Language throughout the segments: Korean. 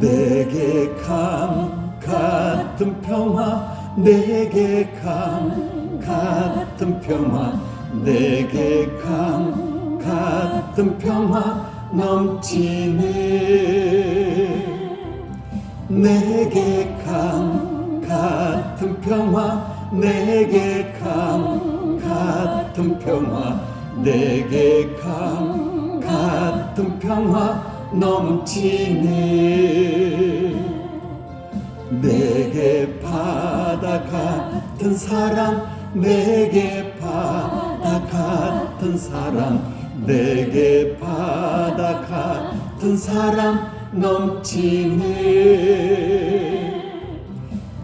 내게 강 같은 평화 내게 강 같은 평화 내게 강 같은 평화 넘치네. 내게 강 같은 평화 내게 강 같은 평화 내게 강 같은 평화 넘치네 내게 바다 같은 사랑 내게 바다 같은 사랑 내게 바다 같은 사랑 넘치네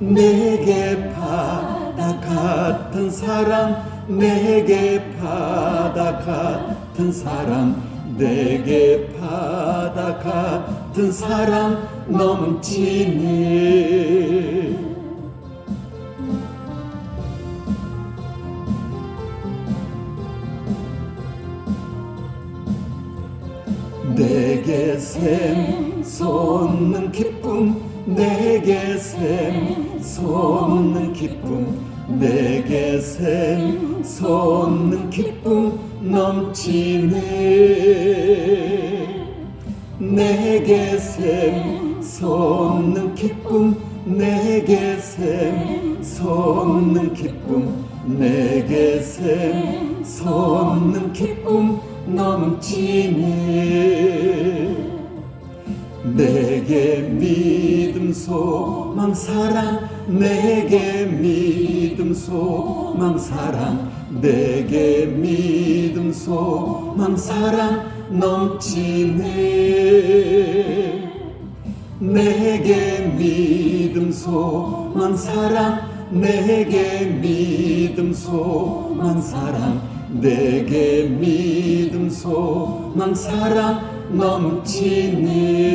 내게 바다 같은 사랑 내게 바다 같은 사랑 내게 바다 같은 사랑 넘치네 내게 샘 솟는 기쁨 내게 샘 솟는 기쁨 내게 샘 솟는 기쁨 넘치네. 내게 샘 솟는 기쁨 내게 샘 솟는 기쁨 내게 샘 솟는 기쁨 넘치네. 내게 믿음 소망 사랑 내게 믿음 소망 사랑 내게 믿음 소망 사랑 넘치네. 내게 믿음 소망 사랑 내게 믿음 소망 사랑 내게 믿음 소망 사랑 넘치네